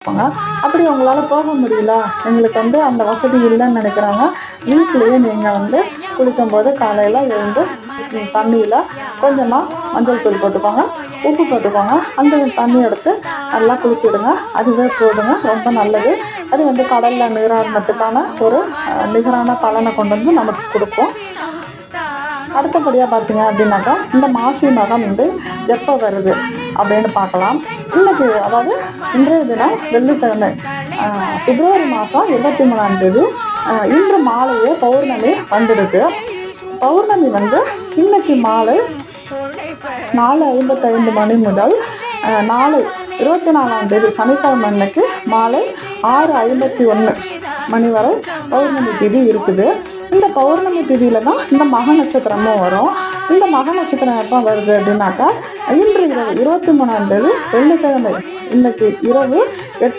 இருப்பாங்க. அப்படி உங்களால் போக முடியல. எங்களுக்கு வந்து அந்த வசதி இல்லைன்னு நினைக்கிறாங்க. வீட்டிலேயே நீங்கள் வந்து குளிக்கும்போது காலையில் எழுந்து தண்ணியில் கொஞ்சமாக மஞ்சள் தூள் போட்டுக்கோங்க. உப்பு போட்டுக்கோங்க. அந்த தண்ணி எடுத்து நல்லா குளிச்சுடுங்க அதுவே போடுங்க ரொம்ப நல்லது. அது வந்து கடலில் நீராடினத்துக்கான ஒரு நிகரான பலனை கொண்டு வந்து நமக்கு கொடுக்கும். அடுத்தபடியாக பார்த்தீங்க அப்படின்னாக்கா இந்த மாசி மகம் வந்து எப்போ வருது அப்படின்னு பார்க்கலாம். இன்னைக்கு அதாவது இன்றைய தினம் வெள்ளிக்கிழமை பிப்ரவரி மாதம் இருபத்தி மூணாம் தேதி இன்று மாலையே பௌர்ணமி வந்துடுது. பௌர்ணமி வந்து இன்னைக்கு மாலை நாலு ஐம்பத்தைந்து மணி முதல் நாலு இருபத்தி நாலாம் தேதி சனிக்கிழமை அன்னைக்கு மாலை ஆறு ஐம்பத்தி ஒன்று மணி வரை பௌர்ணமி திதி இருக்குது. இந்த பௌர்ணமி திதியில தான் இந்த மக நட்சத்திரமும் வரும். இந்த மக நட்சத்திரம் எப்போ வருது அப்படின்னாக்கா இன்று இரவு இருபத்தி மூணாம் தேதி வெள்ளிக்கிழமை. இன்னைக்கு இரவு எட்டு